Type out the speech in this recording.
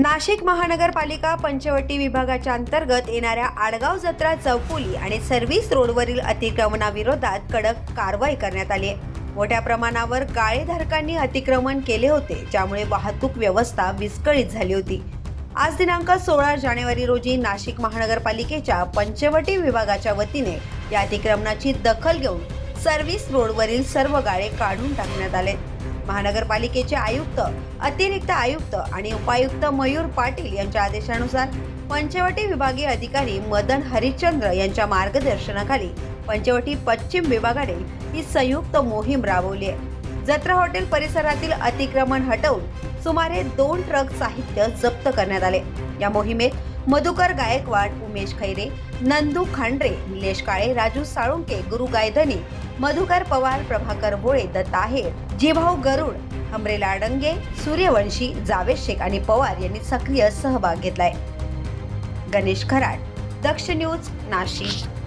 नाशिक महानगरपालिका पंचवटी विभागाच्या अंतर्गत येणाऱ्या आडगाव जत्रा चौफुली आणि सर्व्हिस रोडवरील अतिक्रमणाविरोधात कडक कारवाई करण्यात आली आहे. मोठ्या प्रमाणावर गाळेधारकांनी अतिक्रमण केले होते ज्यामुळे वाहतूक व्यवस्था विस्कळीत झाली होती. आज दिनांक सोळा जानेवारी रोजी नाशिक महानगरपालिकेच्या पंचवटी विभागाच्या वतीने या अतिक्रमणाची दखल घेऊन सर्व्हिस रोडवरील सर्व गाळे काढून टाकण्यात आले. महानगरपालिकेचे आयुक्त अतिरिक्त आयुक्त आणि उपायुक्त मयूर पाटील यांच्या आदेशानुसार पंचवटी विभागीय अधिकारी मदन हरिश्चंद्र यांच्या मार्गदर्शनाखाली पंचवटी पश्चिम विभागाने ही संयुक्त मोहीम राबवली आहे. जत्रा हॉटेल परिसरातील अतिक्रमण हटवून सुमारे दोन ट्रक साहित्य जप्त करण्यात आले. या मोहिमेत मधुकर गायकवाड उमेश खैरे नंदू खांडरे निलेश काळे राजू साळुंके गुरु गायधनी मधुकर पवार प्रभाकर भोळे दत्ताहेर जीभाऊ गरुड हमरे लाडंगे सूर्यवंशी जावेद शेख आणि पवार यांनी सक्रिय सहभाग घेतलाय. गणेश खराड दक्ष न्यूज नाशिक.